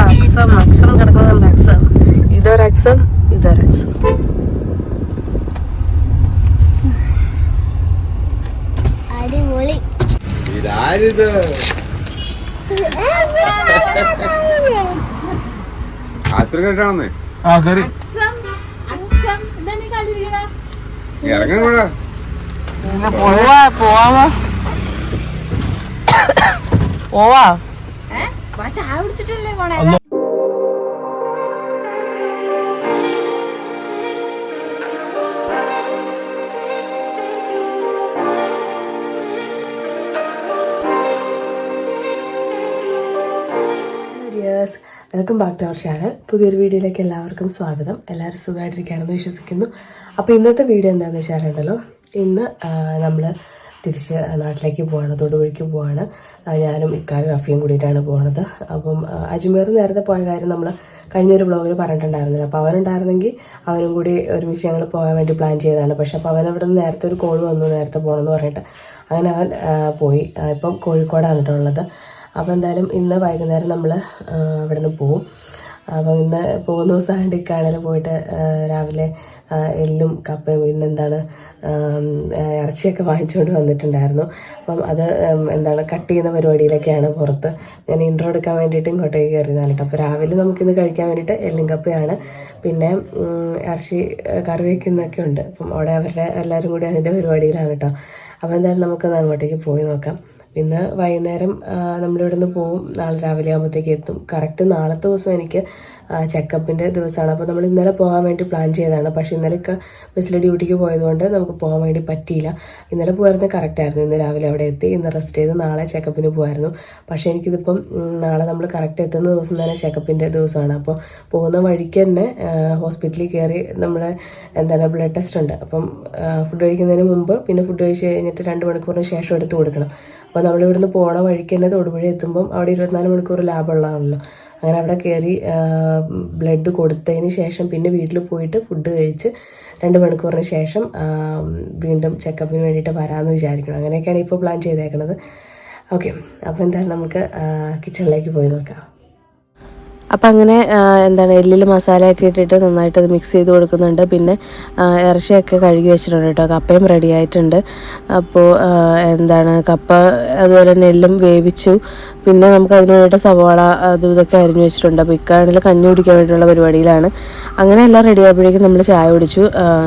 അക്സം അക്സം കിടക്കുന്നുണ്ട് അക്സം. ഇതൊരക്സം ഇതൊരക്സം അടിപൊളി. ഇതാരിത്? അത്ര കേട്ടാണെന്ന് ആ കറി. ഇറങ്ങാൻ കൂടാ പോവാ പോവാ. പോവാ. ചായ കുടിച്ചിട്ടല്ലേ പോണേ dears welcome back to our channel പുതിയൊരു വീഡിയോയിലേക്ക് എല്ലാവർക്കും സ്വാഗതം. എല്ലാവരും സുഖമായിട്ടിരിക്കുകയാണെന്ന് വിശ്വസിക്കുന്നു. അപ്പോൾ ഇന്നത്തെ വീഡിയോ എന്താണെന്ന് വെച്ചാലുണ്ടല്ലോ ഇന്ന് നമ്മൾ തിരിച്ച് നാട്ടിലേക്ക് പോവാണ് തൊടുപുഴയ്ക്ക് പോവാണ്. ഞാനും ഇക്കായും അഫിയും കൂടിയിട്ടാണ് പോണത്. അപ്പം അജ്മീർ നേരത്തെ പോയ കാര്യം നമ്മൾ കഴിഞ്ഞൊരു ബ്ലോഗിൽ പറഞ്ഞിട്ടുണ്ടായിരുന്നില്ല. അപ്പോൾ അവനുണ്ടായിരുന്നെങ്കിൽ അവനും കൂടി ഒരുമിച്ച് ഞങ്ങൾ പോകാൻ വേണ്ടി പ്ലാൻ ചെയ്തതാണ്. പക്ഷെ അപ്പോൾ അവൻ അവിടെ നിന്ന് നേരത്തെ ഒരു കോൾ വന്നു നേരത്തെ പോകണമെന്ന് പറഞ്ഞിട്ട്. അങ്ങനെ അവൻ പോയി. ഇപ്പം കോഴിക്കോടാണ് കേട്ടോ ഉള്ളത്. അപ്പോൾ എന്തായാലും ഇന്ന് വൈകുന്നേരം നമ്മൾ അവിടെ നിന്ന് പോവും. അപ്പം ഇന്ന് പോകുന്ന ദിവസമായിട്ട് ഇക്കാണൽ പോയിട്ട് രാവിലെ എല്ലും കപ്പയും പിന്നെ എന്താണ് ആം, ഇറച്ചിയൊക്കെ വാങ്ങിച്ചുകൊണ്ട് വന്നിട്ടുണ്ടായിരുന്നു. അപ്പം അത് എന്താണ് കട്ട് ചെയ്യുന്ന പരിപാടിയിലൊക്കെയാണ് പുറത്ത്. ഞാൻ ഇൻട്രോ എടുക്കാൻ വേണ്ടിയിട്ട് ഇങ്ങോട്ടേക്ക് കയറിയതാണ് കേട്ടോ. അപ്പോൾ രാവിലെ നമുക്കിന്ന് കഴിക്കാൻ വേണ്ടിയിട്ട് എല്ലും കപ്പയാണ്. പിന്നെ ഇറച്ചി കറി വയ്ക്കുന്നൊക്കെ ഉണ്ട്. അപ്പം അവിടെ അവരുടെ എല്ലാവരും കൂടി അതിന്റെ പരിപാടിയിലാണ് കേട്ടോ. അപ്പോൾ എന്തായാലും നമുക്കൊന്ന് അങ്ങോട്ടേക്ക് പോയി നോക്കാം. ഇന്ന് വൈകുന്നേരം നമ്മളിവിടെ നിന്ന് പോവും. നാളെ രാവിലെ ആകുമ്പോഴത്തേക്ക് എത്തും. കറക്റ്റ് നാളത്തെ ദിവസം എനിക്ക് ചെക്കപ്പിന്റെ ദിവസമാണ്. അപ്പോൾ നമ്മൾ ഇന്നലെ പോകാൻ വേണ്ടി പ്ലാൻ ചെയ്തതാണ്. പക്ഷേ ഇന്നലെയൊക്കെ ബസ്സിൽ ഡ്യൂട്ടിക്ക് പോയതുകൊണ്ട് നമുക്ക് പോകാൻ വേണ്ടി പറ്റിയില്ല. ഇന്നലെ പോയിരുന്നത് കറക്റ്റായിരുന്നു ഇന്ന് രാവിലെ അവിടെ എത്തി ഇന്ന് റെസ്റ്റ് ചെയ്ത് നാളെ ചെക്കപ്പിന് പോകായിരുന്നു പക്ഷേ എനിക്കിതിപ്പം നാളെ നമ്മൾ കറക്റ്റ് എത്തുന്ന ദിവസം തന്നെ ചെക്കപ്പിന്റെ ദിവസമാണ്. അപ്പോൾ പോകുന്ന വഴിക്ക് തന്നെ ഹോസ്പിറ്റലിൽ കയറി നമ്മുടെ എന്താണ് ബ്ലഡ് ടെസ്റ്റ് ഉണ്ട്. അപ്പം ഫുഡ് കഴിക്കുന്നതിന് മുമ്പ് പിന്നെ ഫുഡ് കഴിച്ച് കഴിഞ്ഞിട്ട് രണ്ട് മണിക്കൂറിന് ശേഷം എടുത്ത് കൊടുക്കണം. അപ്പോൾ നമ്മൾ ഇവിടുന്ന് പോണ വഴിക്ക് തന്നെ തൊടുപുഴ എത്തുമ്പം അവിടെ ഇരുപത്തിനാല് മണിക്കൂർ ലാഭമുള്ളതാണല്ലോ. അങ്ങനെ അവിടെ കയറി ബ്ലഡ് കൊടുത്തതിന് ശേഷം പിന്നെ വീട്ടിൽ പോയിട്ട് ഫുഡ് കഴിച്ച് രണ്ട് മണിക്കൂറിന് ശേഷം വീണ്ടും ചെക്കപ്പിന് വേണ്ടിയിട്ട് വരാമെന്ന് വിചാരിക്കണം. അങ്ങനെയൊക്കെയാണ് ഇപ്പോൾ പ്ലാൻ ചെയ്തേക്കുന്നത് ഓക്കെ. അപ്പോൾ എന്തായാലും നമുക്ക് കിച്ചണിലേക്ക് പോയി നോക്കാം. അപ്പം അങ്ങനെ എന്താണ് എല്ലിൽ മസാലയൊക്കെ ഇട്ടിട്ട് നന്നായിട്ട് അത് മിക്സ് ചെയ്ത് കൊടുക്കുന്നുണ്ട്. പിന്നെ ഇറച്ചിയൊക്കെ കഴുകി വെച്ചിട്ടുണ്ട് കേട്ടോ. കപ്പയും റെഡി ആയിട്ടുണ്ട്. അപ്പോൾ എന്താണ് കപ്പ അതുപോലെ തന്നെ എല്ലും വേവിച്ചു. പിന്നെ നമുക്ക് അതിന് വേണ്ടിയിട്ട് സവാള അതും ഇതൊക്കെ അരിഞ്ഞു വെച്ചിട്ടുണ്ട്. അപ്പോൾ ഇക്കാണെങ്കിൽ കഞ്ഞി കുടിക്കാൻ വേണ്ടിയിട്ടുള്ള പരിപാടിയിലാണ്. അങ്ങനെ എല്ലാം റെഡി ആയപ്പോഴേക്കും നമ്മൾ ചായ കുടിച്ചു.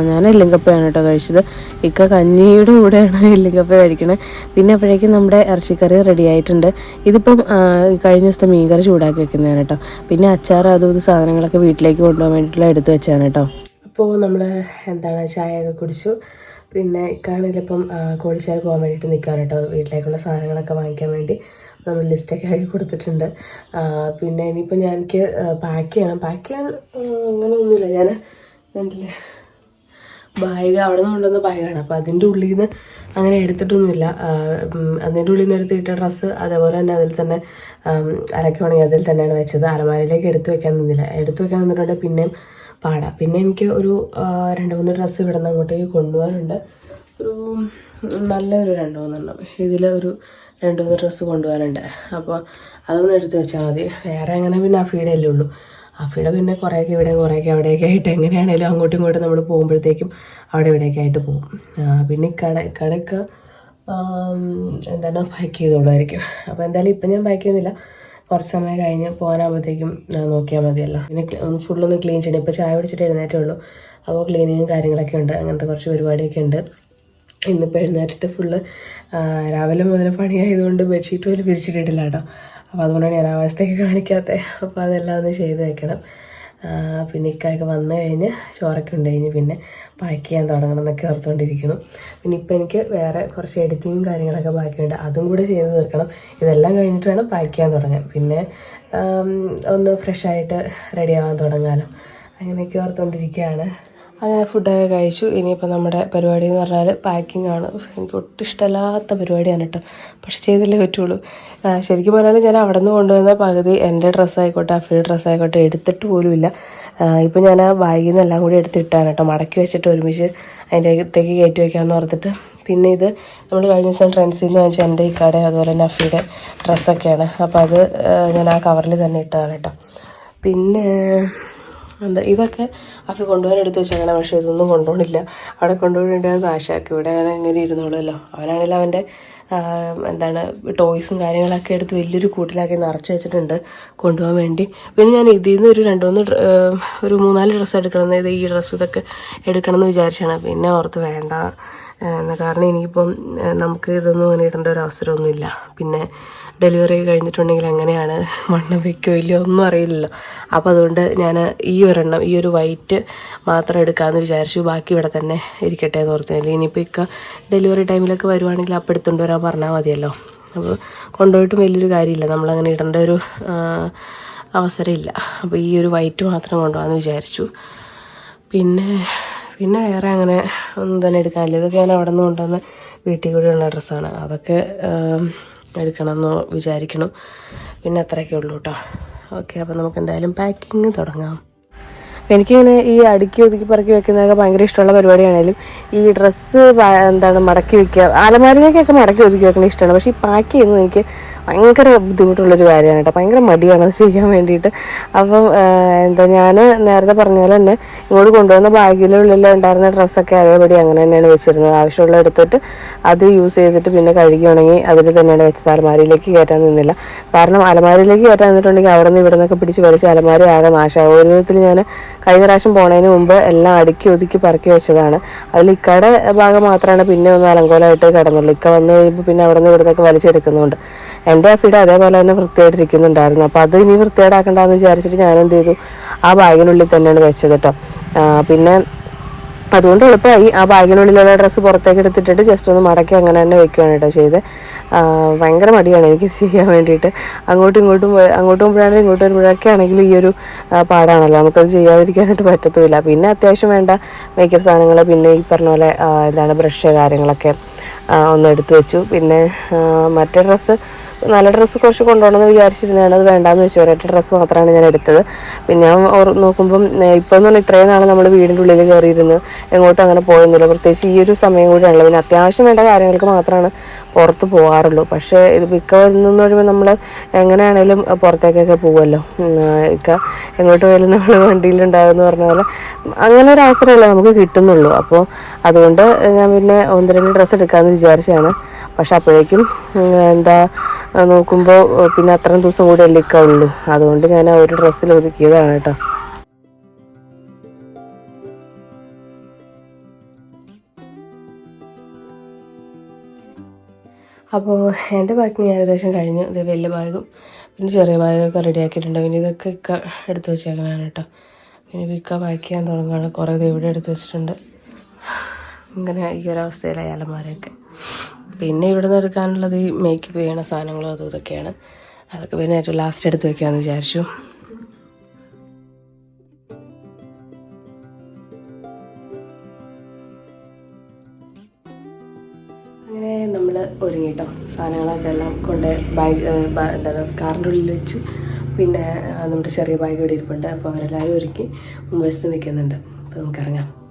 ഞാൻ എല്ലും കപ്പയാണ് കേട്ടോ കഴിച്ചത്. ഇക്ക കഞ്ഞിയുടെ കൂടെയാണ് എല്ലും കപ്പ കഴിക്കണത് പിന്നെ അപ്പോഴേക്കും നമ്മുടെ ഇറച്ചിക്കറി റെഡി ആയിട്ടുണ്ട്. ഇതിപ്പം കഴിഞ്ഞ ദിവസത്തെ മീൻകറി ചൂടാക്കി വെക്കുന്നതാണ് കേട്ടോ. പിന്നെ അച്ചാർ അതും ഇത് സാധനങ്ങളൊക്കെ വീട്ടിലേക്ക് കൊണ്ടുപോകാൻ വേണ്ടിയിട്ടുള്ള എടുത്ത് വെച്ചാണ് കേട്ടോ. അപ്പോൾ നമ്മൾ എന്താണ് ചായയൊക്കെ കുടിച്ചു. പിന്നെ ഇക്കാണെങ്കിൽ ഇപ്പം ചായ പോകാൻ വേണ്ടിയിട്ട് നിൽക്കുകയാണ് കേട്ടോ. വീട്ടിലേക്കുള്ള സാധനങ്ങളൊക്കെ വാങ്ങിക്കാൻ വേണ്ടി നമ്മൾ ലിസ്റ്റൊക്കെ ആക്കി കൊടുത്തിട്ടുണ്ട്. പിന്നെ ഇനിയിപ്പോൾ ഞാൻ എനിക്ക് പാക്ക് ചെയ്യണം. പാക്ക് ചെയ്യാൻ ആ, അങ്ങനെ ഒന്നുമില്ല ഞാൻ കണ്ടില്ലേ? ബാഗ് അവിടെ നിന്ന് കൊണ്ടുവന്ന ബാഗാണ്. അപ്പോൾ അതിന്റെ ഉള്ളിൽ നിന്ന് അങ്ങനെ എടുത്തിട്ടൊന്നുമില്ല. അതിന്റെ ഉള്ളിൽ നിന്ന് എടുത്തിട്ട ഡ്രസ്സ് അതേപോലെ തന്നെ അതിൽ തന്നെ ആം, അലക്കുകയാണെങ്കിൽ അതിൽ തന്നെയാണ് വെച്ചത്. അലമാരയിലേക്ക് എടുത്തു വെക്കാൻ നിന്നില്ല. എടുത്തു വെക്കാൻ നിന്നിട്ടുണ്ട്. പിന്നെയും പാടാം. പിന്നെ എനിക്ക് ഒരു രണ്ട് മൂന്ന് ഡ്രസ്സ് ഇവിടെ നിന്ന് അങ്ങോട്ടേക്ക് കൊണ്ടുപോകാനുണ്ട്. ഒരു നല്ലൊരു രണ്ട് മൂന്നെണ്ണം. ഇതിൽ ഒരു രണ്ട് മൂന്ന് ഡ്രസ്സ് കൊണ്ടുപോകാനുണ്ട്. അപ്പോൾ അതൊന്ന് എടുത്തു വെച്ചാൽ മതി. വേറെ അങ്ങനെ പിന്നെ അഫീടെ അല്ലേ ഉള്ളൂ. അഫീടെ പിന്നെ കുറേയൊക്കെ ഇവിടെ കുറേയൊക്കെ അവിടെയൊക്കെ ആയിട്ട് എങ്ങനെയാണേലും അങ്ങോട്ടും ഇങ്ങോട്ടും നമ്മൾ പോകുമ്പോഴത്തേക്കും അവിടെ ഇവിടെയൊക്കെ ആയിട്ട് പോകും. പിന്നെ കട കടയൊക്കെ ആം, എന്താണ് പാക്ക് ചെയ്തോളായിരിക്കും. അപ്പോൾ എന്തായാലും ഇപ്പം ഞാൻ പാക്ക് ചെയ്യുന്നില്ല. കുറച്ച് സമയം കഴിഞ്ഞ് പോകാനാകുമ്പോഴത്തേക്കും നോക്കിയാൽ മതിയല്ലോ. പിന്നെ ഫുള്ളൊന്ന് ക്ലീൻ ചെയ്യണം. ഇപ്പോൾ ചായ കുടിച്ചിട്ട് എഴുന്നേറ്റേ ഉള്ളൂ. അപ്പോൾ ക്ലീനിങ്ങും കാര്യങ്ങളൊക്കെ ഉണ്ട്. അങ്ങനത്തെ കുറച്ച് പരിപാടിയൊക്കെ ഉണ്ട്. ഇന്നിപ്പോൾ എഴുന്നേറ്റിട്ട് ഫുള്ള് രാവിലെ മുതൽ പണിയായതുകൊണ്ട് ബെഡ്ഷീറ്റ് പോലും വിരിച്ചിട്ടിട്ടില്ല കേട്ടോ. അപ്പോൾ അതുകൊണ്ടാണ് ഞാൻ അവസ്ഥയൊക്കെ കാണിക്കാത്തത് അപ്പോൾ അതെല്ലാം ഒന്ന് ചെയ്ത് വെക്കണം. പിന്നെ ഇക്കായൊക്കെ വന്നു കഴിഞ്ഞ് ചോറൊക്കെ ഉണ്ട് കഴിഞ്ഞ് പിന്നെ പാക്ക് ചെയ്യാൻ തുടങ്ങണം എന്നൊക്കെ ഓർത്തുകൊണ്ടിരിക്കണം പിന്നെ ഇപ്പം എനിക്ക് വേറെ കുറച്ച് എഡിറ്റിങ്ങും കാര്യങ്ങളൊക്കെ ബാക്കിയുണ്ട്. അതും കൂടെ ചെയ്ത് തീർക്കണം. ഇതെല്ലാം കഴിഞ്ഞിട്ട് വേണം പാക്ക് ചെയ്യാൻ തുടങ്ങാൻ. പിന്നെ ഒന്ന് ഫ്രഷായിട്ട് റെഡി ആവാൻ തുടങ്ങാമല്ലോ അങ്ങനെയൊക്കെ ഓർത്തുകൊണ്ടിരിക്കുകയാണ് അങ്ങനെ ഫുഡൊക്കെ കഴിച്ചു. ഇനിയിപ്പോൾ നമ്മുടെ പരിപാടി എന്ന് പറഞ്ഞാൽ പാക്കിംഗ് ആണ്. എനിക്ക് ഒട്ടും ഇഷ്ടമല്ലാത്ത പരിപാടിയാണ് കേട്ടോ. പക്ഷെ ചെയ്തല്ലേ പറ്റുള്ളൂ. ശരിക്കും പറഞ്ഞാൽ ഞാൻ അവിടെ നിന്ന് കൊണ്ടുവന്ന പകുതി എന്റെ ഡ്രസ്സായിക്കോട്ടെ അഫിയുടെ ഡ്രസ്സായിക്കോട്ടെ എടുത്തിട്ട് പോലുമില്ല ഇപ്പോൾ ഞാൻ ആ ബാഗിൽ നിന്ന് എല്ലാം കൂടി എടുത്തിട്ടാണ് കേട്ടോ. മടക്കി വെച്ചിട്ട് ഒരുമിച്ച് അതിന്റെ അകത്തേക്ക് കയറ്റി വയ്ക്കാമെന്ന് ഓർത്തിട്ട്. പിന്നെ ഇത് നമ്മൾ കഴിഞ്ഞ ദിവസം ട്രെൻഡ്സിൽ നിന്ന് വാങ്ങിച്ച എന്റെ ഇക്കാടെ കട അതുപോലെ തന്നെ അഫിയുടെ ഡ്രസ്സൊക്കെയാണ് അപ്പോൾ അത് ഞാൻ ആ കവറിൽ തന്നെ ഇട്ടതാണ് കേട്ടോ. പിന്നെ എന്താ? ഇതൊക്കെ അഫി കൊണ്ടുപോകാൻ എടുത്ത് വെച്ചങ്ങനെ പക്ഷേ ഇതൊന്നും കൊണ്ടുപോകണില്ല. അവിടെ കൊണ്ടുപോകേണ്ടത് നാശാക്കി. ഇവിടെ അവൻ ഇങ്ങനെ ഇരുന്നോളുമല്ലോ? അവനാണെങ്കിൽ അവന്റെ എന്താണ് ടോയ്സും കാര്യങ്ങളൊക്കെ എടുത്ത് വലിയൊരു കൂട്ടിലാക്കി നിറച്ച് വെച്ചിട്ടുണ്ട് കൊണ്ടുപോകാൻ വേണ്ടി. പിന്നെ ഞാൻ ഇതിൽ നിന്ന് ഒരു രണ്ട് മൂന്ന് ഒരു മൂന്നാൽ ഡ്രസ്സ് എടുക്കണം. ഇത് ഈ ഡ്രസ്സ് ഇതൊക്കെ എടുക്കണം എന്ന് വിചാരിച്ചാണ്. പിന്നെ ഓർത്ത് വേണ്ട. കാരണം ഇനിയിപ്പം നമുക്ക് ഇതൊന്നും അങ്ങനെ ഒരു അവസരമൊന്നുമില്ല. പിന്നെ ഡെലിവറി കഴിഞ്ഞിട്ടുണ്ടെങ്കിൽ എങ്ങനെയാണ് വണ്ണം വെക്കുമോ ഇല്ലയോ ഒന്നും അറിയില്ലല്ലോ. അപ്പോൾ അതുകൊണ്ട് ഞാൻ ഈ ഒരെണ്ണം ഈ ഒരു വൈറ്റ് മാത്രം എടുക്കാമെന്ന് വിചാരിച്ചു. ബാക്കി ഇവിടെ തന്നെ ഇരിക്കട്ടെ എന്ന് ഓർത്തു. ഇനിയിപ്പോൾ ഇക്ക ഡെലിവറി ടൈമിലൊക്കെ വരുവാണെങ്കിൽ അപ്പം എടുത്തുകൊണ്ട് വരാൻ പറഞ്ഞാൽ മതിയല്ലോ. അപ്പോൾ കൊണ്ടുപോയിട്ടും വലിയൊരു കാര്യമില്ല. നമ്മളങ്ങനെ ഇടേണ്ട ഒരു അവസരമില്ല. അപ്പോൾ ഈ ഒരു വൈറ്റ് മാത്രം കൊണ്ടുപോകാമെന്ന് വിചാരിച്ചു. പിന്നെ പിന്നെ വേറെ അങ്ങനെ ഒന്നും തന്നെ എടുക്കാനില്ല. ഇതൊക്കെ ഞാൻ അവിടെ നിന്ന് കൊണ്ടുവന്ന് വീട്ടിൽ കൂടെ ഉള്ള ഡ്രസ്സാണ്. അതൊക്കെ എടുക്കണം എടുക്കണമെന്ന് വിചാരിക്കണം പിന്നെ അത്രയൊക്കെ ഉള്ളൂ കേട്ടോ ഓക്കെ അപ്പോൾ നമുക്ക് എന്തായാലും പാക്കിങ് തുടങ്ങാം. എനിക്കിങ്ങനെ ഈ അടുക്കി ഒതുക്കി പറക്കി വെക്കുന്നതൊക്കെ ഭയങ്കര ഇഷ്ടമുള്ള പരിപാടിയാണെങ്കിലും ഈ ഡ്രസ്സ് എന്താണ് മടക്കി വെക്കുക അലമാരിലേക്കൊക്കെ മടക്കി ഒതുക്കി വെക്കുന്നത് ഇഷ്ടമാണ്. പക്ഷേ ഈ പാക്ക് ചെയ്യുന്നത് എനിക്ക് ഭയങ്കര ബുദ്ധിമുട്ടുള്ളൊരു കാര്യമാണ് കേട്ടോ. ഭയങ്കര മടിയാണ് ചെയ്യാൻ വേണ്ടിയിട്ട്. അപ്പം എന്താ ഞാൻ നേരത്തെ പറഞ്ഞ പോലെ തന്നെ ഇങ്ങോട്ട് കൊണ്ടുവന്ന ബാഗിലുള്ളിൽ ഉണ്ടായിരുന്ന ഡ്രസ്സൊക്കെ അതേപടി അങ്ങനെ തന്നെയാണ് വെച്ചിരുന്നത്. ആവശ്യമുള്ള എടുത്തിട്ട് അത് യൂസ് ചെയ്തിട്ട് പിന്നെ കഴുകി അതിൽ തന്നെയാണ് വെച്ചത്. അലമാരിയിലേക്ക് കയറ്റാൻ നിന്നില്ല. കാരണം അലമാരിയിലേക്ക് കയറ്റാൻ നിന്നിട്ടുണ്ടെങ്കിൽ അവിടെ നിന്ന് ഇവിടെ നിന്നൊക്കെ പിടിച്ച് വലിച്ച് അലമാരി ആകെ നാശമാകും ഒരു വിധത്തിൽ ഞാൻ കഴിഞ്ഞ പ്രാവശ്യം പോണതിന് മുമ്പ് എല്ലാം അടുക്കി ഒതുക്കി പറക്കി വെച്ചതാണ്. അതിൽ ഇക്കയുടെ ഭാഗം മാത്രമാണ് പിന്നെ ഒന്ന് അലങ്കോലമായിട്ട് കിടന്നുള്ളൂ. ഇക്ക വന്നു കഴിയുമ്പോൾ പിന്നെ അവിടെ നിന്ന് ഇവിടെ നിന്നൊക്കെ വലിച്ചെടുക്കുന്നുണ്ട്. എന്റെ ഫീഡ് അതേപോലെ തന്നെ വൃത്തിയായിട്ടിരിക്കുന്നുണ്ടായിരുന്നു. അപ്പോൾ അത് ഇനി വൃത്തിയേടാക്കണ്ടെന്ന് വിചാരിച്ചിട്ട് ഞാൻ എന്ത് ചെയ്തു? ആ ബാഗിനുള്ളിൽ തന്നെയാണ് വെച്ചത് കേട്ടോ. പിന്നെ അതുകൊണ്ട് എളുപ്പമായി. ആ ബാഗിനുള്ളിലുള്ള ഡ്രസ്സ് പുറത്തേക്ക് എടുത്തിട്ടിട്ട് ജസ്റ്റ് ഒന്ന് മടക്കി അങ്ങനെ തന്നെ വെക്കുകയാണ് കേട്ടോ ചെയ്ത്. ഭയങ്കര മടിയാണ് എനിക്ക് ചെയ്യാൻ വേണ്ടിയിട്ട്. അങ്ങോട്ടും ഇങ്ങോട്ടും അങ്ങോട്ടും പോകുമ്പോഴാണെങ്കിലും ഇങ്ങോട്ടും വരുമ്പോഴൊക്കെ ആണെങ്കിലും ഈ ഒരു പാടാണല്ലോ. നമുക്കത് ചെയ്യാതിരിക്കാനായിട്ട് പറ്റത്തുമില്ല. പിന്നെ അത്യാവശ്യം വേണ്ട മേക്കപ്പ് സാധനങ്ങൾ പിന്നെ ഈ പറഞ്ഞ പോലെ എന്താണ് ബ്രഷ് കാര്യങ്ങളൊക്കെ ഒന്ന് എടുത്തു വെച്ചു. പിന്നെ മറ്റേ ഡ്രസ്സ് നല്ല ഡ്രസ്സ് കുറച്ച് കൊണ്ടുപോകണമെന്ന് വിചാരിച്ചിരുന്നതാണ്. അത് വേണ്ടാന്ന് വെച്ചു. ഒരൊറ്റ ഡ്രസ്സ് മാത്രമാണ് ഞാൻ എടുത്തത്. പിന്നെ ഞാൻ നോക്കുമ്പം ഇപ്പം എന്ന് പറഞ്ഞാൽ ഇത്രയും നാൾ നമ്മൾ വീടിന്റെ ഉള്ളിൽ കയറിയിരുന്ന് എങ്ങോട്ടും അങ്ങനെ പോയൊന്നുമില്ല. പ്രത്യേകിച്ച് ഈ ഒരു സമയം കൂടിയാണല്ലോ. പിന്നെ അത്യാവശ്യം വേണ്ട കാര്യങ്ങൾക്ക് മാത്രമാണ് പുറത്ത് പോകാറുള്ളൂ പക്ഷേ ഇത് മിക്ക വരുന്നെന്ന് പറയുമ്പോൾ നമ്മൾ എങ്ങനെയാണേലും പുറത്തേക്കൊക്കെ പോകുമല്ലോ ഇക്ക എങ്ങോട്ട് പോയാലും നമ്മൾ വണ്ടിയിലുണ്ടാകുമെന്ന് പറഞ്ഞ പോലെ അങ്ങനെ ഒരു അവസരമല്ലേ നമുക്ക് കിട്ടുന്നുള്ളൂ. അപ്പോൾ അതുകൊണ്ട് ഞാൻ പിന്നെ ഒന്ന് രണ്ട് ഡ്രസ്സ് എടുക്കാമെന്ന് വിചാരിച്ചാണ് പക്ഷെ അപ്പോഴേക്കും എന്താ നോക്കുമ്പോൾ പിന്നെ അത്രയും ദിവസം കൂടി ഉള്ളൂ. അതുകൊണ്ട് ഞാൻ ആ ഒരു ഡ്രസ്സിൽ ഒതുക്കിയതാണ് കേട്ടോ. അപ്പോൾ എന്റെ പാക്കിങ് ഏകദേശം കഴിഞ്ഞു. ഇത് വലിയ ബാഗും പിന്നെ ചെറിയ ബാഗൊക്കെ റെഡി ആക്കിയിട്ടുണ്ട്. പിന്നെ ഇതൊക്കെ ഇക്ക എടുത്ത് വെച്ചേക്കണം കേട്ടോ. പിന്നെ ഇക്ക പാക്ക് ചെയ്യാൻ തുടങ്ങുകയാണ് കുറേ ഇത് ഇവിടെ എടുത്ത് വെച്ചിട്ടുണ്ട്. ഇങ്ങനെ ഈ ഒരു അവസ്ഥയിലായി അലമാരയൊക്കെ. പിന്നെ ഇവിടെ നിന്ന് എടുക്കാനുള്ളത് ഈ മേക്കപ്പ് ചെയ്യണ സാധനങ്ങളും അതും ഇതൊക്കെയാണ്. അതൊക്കെ പിന്നെ ഏറ്റവും ലാസ്റ്റ് എടുത്ത് വെക്കാമെന്ന് വിചാരിച്ചു. അങ്ങനെ നമ്മൾ ഒരുങ്ങിട്ടോ. സാധനങ്ങളൊക്കെ എല്ലാം കൊണ്ട് ബാഗ് എന്താണ് കാറിന്റെ ഉള്ളിൽ വെച്ച്. പിന്നെ നമ്മുടെ ചെറിയ ബാഗ് ഇവിടെ ഇരിപ്പുണ്ട്. അപ്പോൾ അവരെല്ലാവരും ഒരുക്കി മുൻവശത്ത് നിൽക്കുന്നുണ്ട്. അപ്പോൾ നമുക്കിറങ്ങാം.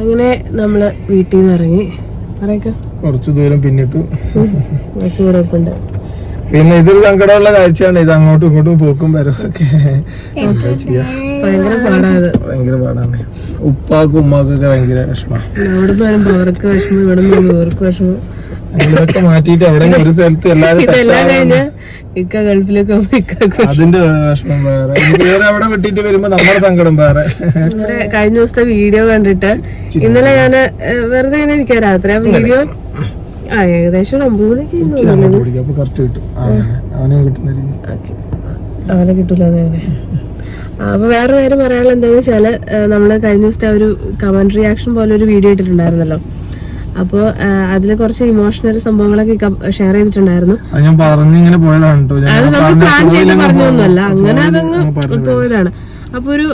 അങ്ങനെ നമ്മൾ വീട്ടിൽ നിന്ന് ഇറങ്ങി. കുറച്ചു ദൂരം പിന്നിട്ടു. ഉണ്ട് പിന്നെ ഇതൊരു സങ്കടമുള്ള കാഴ്ചയാണ്. ഇത് അങ്ങോട്ടും ഇങ്ങോട്ടും പോക്കും വരവൊക്കെ ഉപ്പാക്കും ഉമ്മാക്കും ഭയങ്കര പാടാണ്. ഉപ്പാക്കും ഉമ്മാക്കൊക്കെ ഭയങ്കര വിഷമം. അവിടെ നിന്ന് വരുമ്പോ അവർക്ക് വിഷമം ഇവിടെ നിന്ന് ഇവർക്ക് വിഷമം. ഇതൊക്കെ മാറ്റിട്ട് അവിടെ ഒരു സ്ഥലത്ത് എല്ലാവരും ഇക്ക ഗൾഫിലേക്ക് അതിന്റെ വിഷമം വേറെ. വേറെ അവിടെ വിട്ടിട്ട് വരുമ്പോ നമ്മുടെ സങ്കടം വേറെ. കഴിഞ്ഞ ദിവസത്തെ വീഡിയോ കണ്ടിട്ട് ഇന്നലെ ഞാൻ വെറുതെ ഇങ്ങനെ ഇരിക്കാം. രാത്രി ആ വീഡിയോ ആ ഏകദേശം ഒമ്പത് മണിക്ക് കറക്റ്റ് കിട്ടും. അങ്ങനെ കിട്ടുന്ന രീതി. അവനെ കിട്ടൂല അപ്പൊ വേറെ കാര്യം പറയാനുള്ള എന്താന്ന് വെച്ചാൽ നമ്മൾ കഴിഞ്ഞ ദിവസത്തെ ഒരു കമന്റ് റിയാക്ഷൻ പോലെ ഒരു വീഡിയോ ഇട്ടിട്ടുണ്ടായിരുന്നല്ലോ. അപ്പോൾ അതിൽ കുറച്ച് ഇമോഷണൽ സംഭവങ്ങളൊക്കെ ഷെയർ ചെയ്തിട്ടുണ്ടായിരുന്നു. ഞാൻ പറഞ്ഞു ഇങ്ങനെ പോയതാണ് ഞാൻ അത് നമ്മൾ പ്ലാൻ ചെയ്ത് പോയില്ലെങ്കിൽ പറഞ്ഞൊന്നുമല്ല അങ്ങനെ അതങ്ങ് പോയതാണ്. അപ്പൊ ഒരു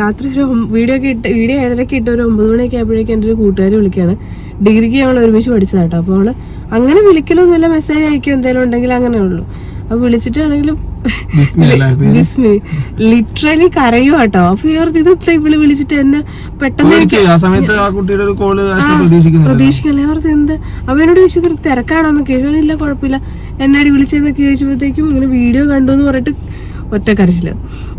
രാത്രി ഒരു വീഡിയോ ഒക്കെ ഇട്ട് വീഡിയോ ഏഴരക്ക് ഇട്ട് ഒരു ഒമ്പത് മണിയൊക്കെ ആയപ്പോഴേക്കും എന്റെ ഒരു കൂട്ടുകാരി വിളിക്കുകയാണ് ഡിഗ്രിക്ക് ഞങ്ങൾ ഒരുമിച്ച് പഠിച്ചതാട്ടോ അപ്പോൾ അവൾ അങ്ങനെ വിളിക്കലൊന്നുമില്ല. മെസ്സേജ് അയക്കും എന്തെങ്കിലും ഉണ്ടെങ്കിൽ അങ്ങനെ ഉള്ളൂ. അപ്പൊ വിളിച്ചിട്ടാണെങ്കിലും? ലിറ്ററലി കരയും കേട്ടോ അപ്പൊ ഇവർക്ക് ഇത് ഇവൾ വിളിച്ചിട്ട് എന്നെ പെട്ടെന്ന് പേടിച്ചു ആ സമയത്ത് ആ കുട്ടിയുടെ ഒരു കോൾ പ്രതീക്ഷിക്കുന്നില്ല പ്രതീക്ഷിക്കല്ലേ അവർക്ക് എന്ത്? അവനോട് ചോദിച്ചത് തിരക്കാണോ? എന്ന് കേൾക്കണില്ല കുഴപ്പമില്ല. എന്നാടി വിളിച്ചെന്നൊക്കെ ചോദിച്ചപ്പോഴത്തേക്കും ഇങ്ങനെ വീഡിയോ കണ്ടു എന്ന് പറഞ്ഞിട്ട് ഒറ്റ കരച്ചില്ല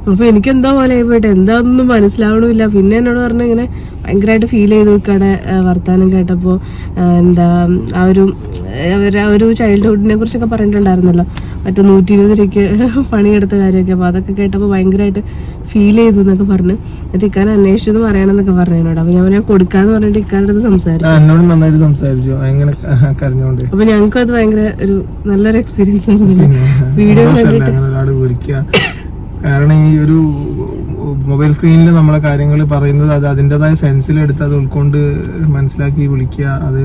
അപ്പൊ എനിക്ക് എന്താ പോലെ പോയിട്ട് എന്താണെന്നൊന്നും മനസ്സിലാവണമില്ല. പിന്നെ എന്നോട് പറഞ്ഞ ഇങ്ങനെ ഭയങ്കരമായിട്ട് ഫീൽ ചെയ്ത് നിൽക്കാടെ വർത്താനം കേട്ടപ്പോൾ എന്താ ആ ഒരു ഒരു ചൈൽഡ്ഹുഡിനെ കുറിച്ചൊക്കെ പറഞ്ഞിട്ടുണ്ടായിരുന്നല്ലോ. മറ്റേ നൂറ്റി ഇരുപത് രൂപയ്ക്ക് പണിയെടുത്ത കാര്യമൊക്കെ. അപ്പോൾ അതൊക്കെ കേട്ടപ്പോൾ ഭയങ്കരമായിട്ട് ഫീൽ ചെയ്തു എന്നൊക്കെ പറഞ്ഞ്. എന്നിട്ട് ഇക്കാൻ അന്വേഷിച്ചത് പറയണമെന്നൊക്കെ പറഞ്ഞു എന്നോട് അപ്പോൾ ഞാൻ ഞാൻ കൊടുക്കാന്ന് പറഞ്ഞിട്ട് ഇക്കാരുടെ അടുത്ത് സംസാരിച്ചു. എന്നോട് നന്നായിട്ട് സംസാരിച്ചു. അങ്ങനെ കരഞ്ഞോണ്ട്. അപ്പൊ ഞങ്ങൾക്കും അത് ഭയങ്കര ഒരു നല്ലൊരു എക്സ്പീരിയൻസ് ആയിരുന്നു വീഡിയോ കാരണം ഈ ഒരു മൊബൈൽ സ്ക്രീനിൽ നമ്മളെ കാര്യങ്ങൾ പറയുന്നത് അത് അതിന്റെതായ സെൻസിലെടുത്ത് അത് ഉൾക്കൊണ്ട് മനസ്സിലാക്കി വിളിക്കുക അത്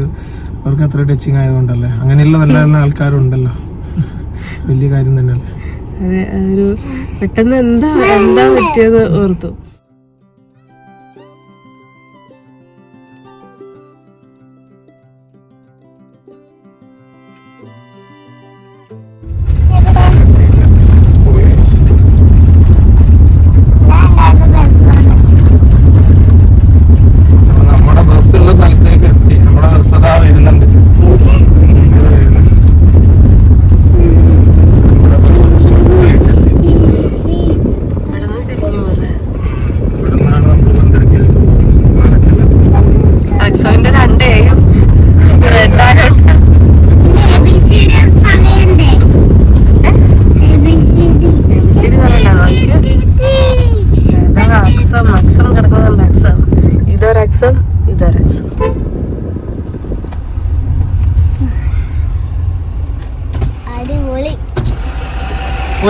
അവർക്ക് അത്ര ടച്ചിങ് ആയതുകൊണ്ടല്ലേ. അങ്ങനെയുള്ള നല്ല നല്ല ആൾക്കാരുണ്ടല്ലോ. വലിയ കാര്യം തന്നെയല്ലേ? ഒരു പെട്ടെന്ന് എന്താ എന്താ പറ്റിയത് ഓർത്തു.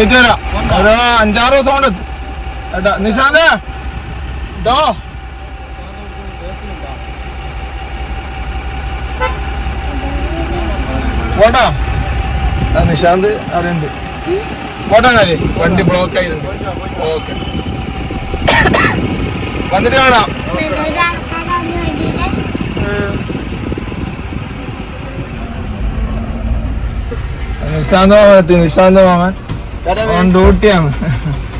പോയിട്ട് വരാം. ഒരു അഞ്ചാറ് ദിവസം കൊണ്ട് എത്തും. നിഷാന്ത് ഡോ. പോട്ടാ. നിശാന്ത് അവിടെ ഉണ്ട് പോട്ടാ കാര്യം വണ്ടി ബ്ലോക്ക് ആയിരുന്നു ഓക്കെ. വന്നിട്ട് കാണാം. നിശാന്ത് മാമൻ എത്തി. നിശാന്ത് മാമൻ. ഓൺ ഡ്യൂട്ടിയാണ്.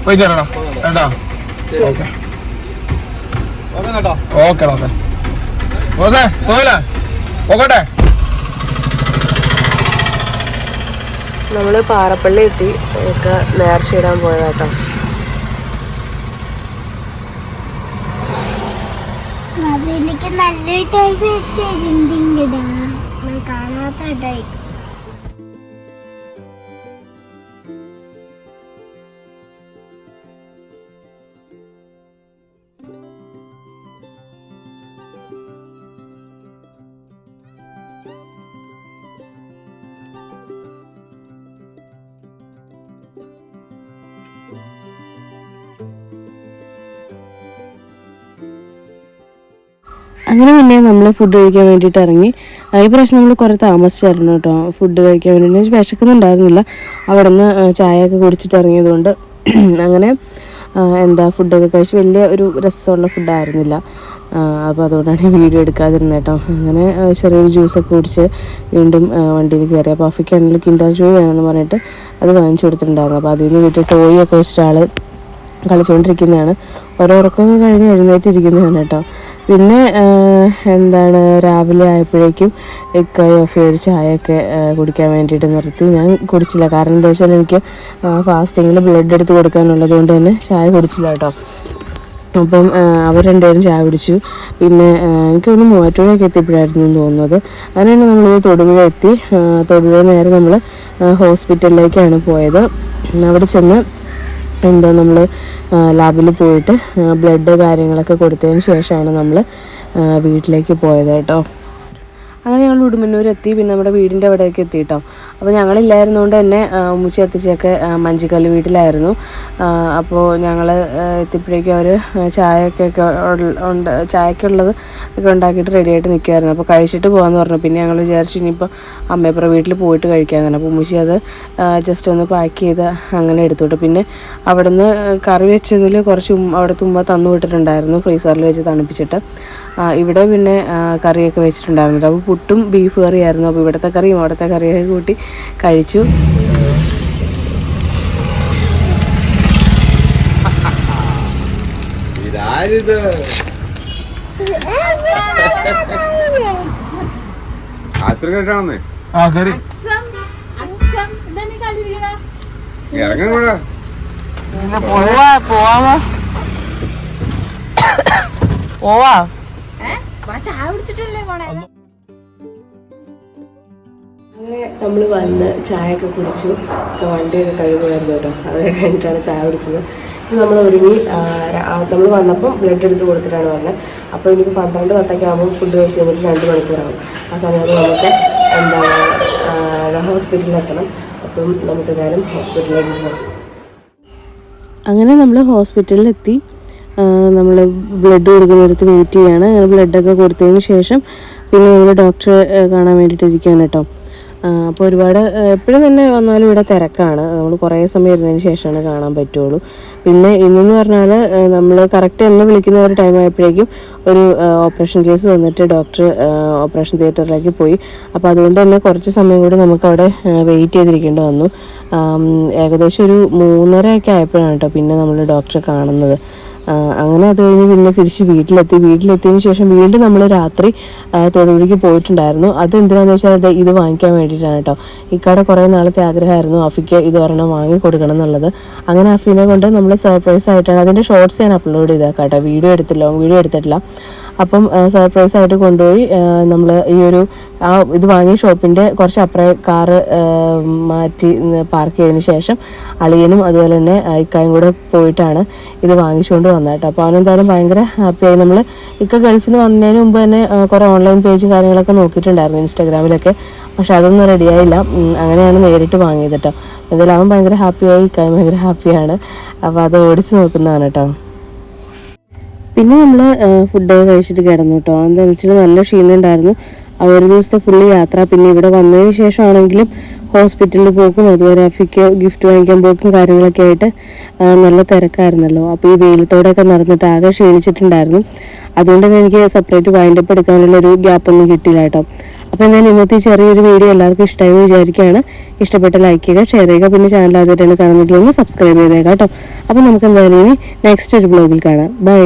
പോയി വരണം കേട്ടോ ഓക്കെ ഓക്കെ ഓക്കെ. ഓക്കെ സോയില പോകട്ടെ നമ്മൾ പാറപ്പള്ളി എത്തി. ഒക്കെ നേർച്ചയിടാൻ പോയതാട്ടോ. എനിക്ക് നല്ലൊരു ടൈം വെച്ചിട്ടുണ്ടെങ്കിടാ കാണാത്ത ടൈം അങ്ങനെ പിന്നെ നമ്മൾ ഫുഡ് കഴിക്കാൻ വേണ്ടിയിട്ട് ഇറങ്ങി. ഈ പ്രാവശ്യം നമ്മൾ കുറേ താമസിച്ചായിരുന്നു കേട്ടോ ഫുഡ് കഴിക്കാൻ വേണ്ടി. വിശക്കുന്നുണ്ടായിരുന്നില്ല. അവിടെ നിന്ന് ചായയൊക്കെ കുടിച്ചിട്ട് ഇറങ്ങിയതുകൊണ്ട്. അങ്ങനെ എന്താ ഫുഡൊക്കെ കഴിച്ച് വലിയ ഒരു രസമുള്ള ഫുഡായിരുന്നില്ല അപ്പോൾ അതുകൊണ്ടാണ് വീഡിയോ എടുക്കാതിരുന്നത് കേട്ടോ. അങ്ങനെ ചെറിയൊരു ജ്യൂസൊക്കെ കുടിച്ച് വീണ്ടും വണ്ടിയിൽ കയറി. അപ്പോൾ അഫിക്കാണെങ്കിൽ കിൻഡർ ജോയ് വേണമെന്ന് പറഞ്ഞിട്ട് അത് വാങ്ങിച്ചു കൊടുത്തിട്ടുണ്ടായിരുന്നു. അപ്പോൾ അതിൽ നിന്ന് കിട്ടിയ ടോയ് ഒക്കെ വെച്ചിട്ട് ആൾ കളിച്ചുകൊണ്ടിരിക്കുന്നതാണ് ഓരോ ഉറക്കമൊക്കെ കഴിഞ്ഞ് എഴുന്നേറ്റിരിക്കുന്നതാണ് കേട്ടോ. പിന്നെ എന്താണ് രാവിലെ ആയപ്പോഴേക്കും ഇക്ക ഒരു ചായയൊക്കെ കുടിക്കാൻ വേണ്ടിയിട്ട് നിർത്തി. ഞാൻ കുടിച്ചില്ല. കാരണം എന്താ വെച്ചാൽ എനിക്ക് ഫാസ്റ്റിങ്ങിൽ ബ്ലഡ് എടുത്ത് കൊടുക്കാനുള്ളത് കൊണ്ട് തന്നെ ചായ കുടിച്ചില്ല കേട്ടോ. അപ്പം അവർ രണ്ടുപേരും ചായ കുടിച്ചു. പിന്നെ എനിക്കൊന്ന് മൂവാറ്റുപുഴയൊക്കെ എത്തിയപ്പോഴായിരുന്നു തോന്നുന്നത്. അങ്ങനെയാണ് നമ്മൾ തൊടുപുഴ എത്തി. തൊടുപുഴ നേരെ നമ്മൾ ഹോസ്പിറ്റലിലേക്കാണ് പോയത്. അവിടെ ചെന്ന് എന്താ നമ്മൾ ലാബിൽ പോയിട്ട് ബ്ലഡ് കാര്യങ്ങളൊക്കെ കൊടുത്തതിന് ശേഷമാണ് നമ്മൾ വീട്ടിലേക്ക് പോയത് കേട്ടോ. അങ്ങനെ ഞങ്ങൾ ഉടുമന്നൂർ എത്തി പിന്നെ നമ്മുടെ വീടിന്റെ അവിടെയൊക്കെ എത്തി കേട്ടോ അപ്പോൾ ഞങ്ങളില്ലായിരുന്നുകൊണ്ട് തന്നെ ഉമ്മച്ചി അത്തച്ചയൊക്കെ മഞ്ചിക്കല്ല് വീട്ടിലായിരുന്നു. അപ്പോൾ ഞങ്ങൾ എത്തിയപ്പോഴേക്കും അവർ ചായയൊക്കെ ഉണ്ട് ചായക്കുള്ളത് ഒക്കെ ഉണ്ടാക്കിയിട്ട് റെഡി ആയിട്ട് നിൽക്കുമായിരുന്നു അപ്പോൾ കഴിച്ചിട്ട് പോകാമെന്ന് പറഞ്ഞു. പിന്നെ ഞങ്ങൾ വിചാരിച്ചു ഇനിയിപ്പോൾ അമ്മയപ്പുറ വീട്ടിൽ പോയിട്ട് കഴിക്കാമെന്നാണ് അപ്പോൾ ഉമ്മച്ചി അത് ജസ്റ്റ് ഒന്ന് പാക്ക് ചെയ്ത് അങ്ങനെ എടുത്തുവിട്ടു പിന്നെ അവിടുന്ന് കറി വെച്ചതിൽ കുറച്ച് അവിടെ തുമ്പ തന്നു വിട്ടിട്ടുണ്ടായിരുന്നു ഫ്രീസറിൽ വെച്ച് തണുപ്പിച്ചിട്ട്. ഇവിടെ പിന്നെ കറിയൊക്കെ വെച്ചിട്ടുണ്ടായിരുന്നു അപ്പോൾ പുട്ടും ബീഫ് കറിയായിരുന്നു. അപ്പോൾ ഇവിടുത്തെ കറിയും അവിടുത്തെ കറിയൊക്കെ കൂട്ടി കഴിച്ചു. ഇതാരിത്? ആ കറി. ഇറങ്ങൂടാ പോവാ പോവാ പോവാ. പോവാമോ പോവാ അങ്ങനെ നമ്മൾ വന്ന് ചായയൊക്കെ കുടിച്ചു. വണ്ടിയൊക്കെ കഴുകുമായിരുന്നു കേട്ടോ. അത് കഴിഞ്ഞിട്ടാണ് ചായ കുടിച്ചത്. നമ്മൾ ഒരുങ്ങി നമ്മൾ വന്നപ്പോൾ ബ്ലഡ് എടുത്ത് കൊടുത്തിട്ടാണ് വന്നത് അപ്പോൾ ഇനിയിപ്പോൾ പന്ത്രണ്ട് പത്തൊക്കെ ആകുമ്പോൾ ഫുഡ് കഴിച്ച് കഴിഞ്ഞിട്ട് രണ്ട് മണിക്കൂറാകും ആ സമയത്ത് നമുക്ക് എന്താ ഹോസ്പിറ്റലിൽ എത്തണം. അപ്പം നമുക്ക് എന്തായാലും ഹോസ്പിറ്റലിലേക്ക് പോകാം അങ്ങനെ നമ്മൾ ഹോസ്പിറ്റലിലെത്തി നമ്മൾ ബ്ലഡ് കൊടുക്കുന്നിടത്ത് വെയിറ്റ് ചെയ്യാണ്. അങ്ങനെ ബ്ലഡൊക്കെ കൊടുത്തതിന് ശേഷം പിന്നെ നമ്മൾ ഡോക്ടറെ കാണാൻ വേണ്ടിയിട്ട് ഇരിക്കുകയാണ് കേട്ടോ അപ്പോൾ ഒരുപാട് എപ്പോഴും തന്നെ വന്നാലും ഇവിടെ തിരക്കാണ്. നമ്മൾ കുറേ സമയം ഇരുന്നതിന് ശേഷമാണ് കാണാൻ പറ്റുള്ളൂ. പിന്നെ ഇന്നെന്ന് പറഞ്ഞാൽ നമ്മൾ കറക്റ്റ് എന്നെ വിളിക്കുന്ന ഒരു ടൈം ആയപ്പോഴേക്കും ഒരു ഓപ്പറേഷൻ കേസ് വന്നിട്ട് ഡോക്ടർ ഓപ്പറേഷൻ തിയേറ്ററിലേക്ക് പോയി. അപ്പോൾ അതുകൊണ്ട് തന്നെ കുറച്ച് സമയം കൂടി നമുക്ക് അവിടെ വെയിറ്റ് ചെയ്തിരിക്കേണ്ടി വന്നു. ഏകദേശം ഒരു മൂന്നരയൊക്കെ ആയപ്പോഴാണ് കേട്ടോ പിന്നെ നമ്മൾ ഡോക്ടറെ കാണുന്നത്. അങ്ങനെ അത് കഴിഞ്ഞ് പിന്നെ തിരിച്ച് വീട്ടിലെത്തി. വീട്ടിലെത്തിയതിന് ശേഷം വീണ്ടും നമ്മൾ രാത്രി തൊടുപുഴയ്ക്ക് പോയിട്ടുണ്ടായിരുന്നു. അത് എന്തിനാണെന്ന് വെച്ചാൽ ഇത് വാങ്ങിക്കാൻ വേണ്ടിയിട്ടാണ് കേട്ടോ. ഇക്കാടെ കുറേ നാളത്തെ ആഗ്രഹമായിരുന്നു അഫിക്ക് ഇത് ഒരെണ്ണം വാങ്ങി കൊടുക്കണം എന്നുള്ളത്. അങ്ങനെ അഫീനെ കൊണ്ട് നമ്മൾ സർപ്രൈസ് ആയിട്ടാണ് അതിന്റെ ഷോർട്സ് ഞാൻ അപ്ലോഡ് ചെയ്തേക്കാം കേട്ടോ വീഡിയോ എടുത്തില്ല വീഡിയോ എടുത്തിട്ടില്ല. അപ്പം സർപ്രൈസ് ആയിട്ട് കൊണ്ടുപോയി. നമ്മൾ ഈ ഒരു ആ ഇത് വാങ്ങിയ ഷോപ്പിന്റെ കുറച്ച് അപ്പുറം കാറ് മാറ്റി പാർക്ക് ചെയ്തതിന് ശേഷം അളിയനും അതുപോലെ തന്നെ ഇക്കായും കൂടെ പോയിട്ടാണ് ഇത് വാങ്ങിച്ചുകൊണ്ട് വന്നത് കേട്ടോ. അപ്പോൾ അവനെന്തായാലും ഭയങ്കര ഹാപ്പിയായി നമ്മൾ ഇക്ക ഗൾഫിൽ നിന്ന് വന്നതിന് മുമ്പ് തന്നെ കുറേ ഓൺലൈൻ പേജും കാര്യങ്ങളൊക്കെ നോക്കിയിട്ടുണ്ടായിരുന്നു ഇൻസ്റ്റാഗ്രാമിലൊക്കെ. പക്ഷെ അതൊന്നും റെഡിയായില്ല അങ്ങനെയാണ് നേരിട്ട് വാങ്ങിയത് കേട്ടോ. എന്തായാലും അവൻ ഭയങ്കര ഹാപ്പിയായി ഇക്കായും ഭയങ്കര ഹാപ്പിയാണ് അപ്പോൾ അത് ഓടിച്ച് നോക്കുന്നതാണ് കേട്ടോ. പിന്നെ നമ്മൾ ഫുഡൊക്കെ കഴിച്ചിട്ട് കിടന്നു കേട്ടോ എന്താണെന്ന് വെച്ചാൽ നല്ല ക്ഷീണം ഉണ്ടായിരുന്നു. ആ ഒരു ദിവസത്തെ ഫുള്ള് യാത്ര. പിന്നെ ഇവിടെ വന്നതിന് ശേഷമാണെങ്കിലും ഹോസ്പിറ്റലിൽ പോക്കും അതുപോലെ അഫിക്ക് ഗിഫ്റ്റ് വാങ്ങിക്കാൻ പോക്കും കാര്യങ്ങളൊക്കെ ആയിട്ട് നല്ല തിരക്കായിരുന്നല്ലോ. അപ്പോൾ ഈ വെയിലത്തോടെയൊക്കെ നടന്നിട്ട് ആകെ ക്ഷീണിച്ചിട്ടുണ്ടായിരുന്നു. അതുകൊണ്ട് തന്നെ എനിക്ക് സെപ്പറേറ്റ് വൈൻഡപ്പ് എടുക്കാനുള്ള ഒരു ഗ്യാപ്പൊന്നും കിട്ടിയില്ല കേട്ടോ അപ്പോൾ എന്തായാലും ഇന്നത്തെ ചെറിയൊരു വീഡിയോ എല്ലാവർക്കും ഇഷ്ടമായി എന്ന് വിചാരിക്കുകയാണ്. ഇഷ്ടപ്പെട്ട ലൈക്ക് ചെയ്യുക ഷെയർ ചെയ്യുക പിന്നെ ചാനൽ ആദ്യമായിട്ടാണ് കാണുന്നതെങ്കിൽ ഒന്ന് സബ്സ്ക്രൈബ് ചെയ്തേക്കാം കേട്ടോ അപ്പോൾ നമുക്ക് എന്തായാലും ഇനി നെക്സ്റ്റ് ഒരു ബ്ലോഗിൽ കാണാം. ബൈ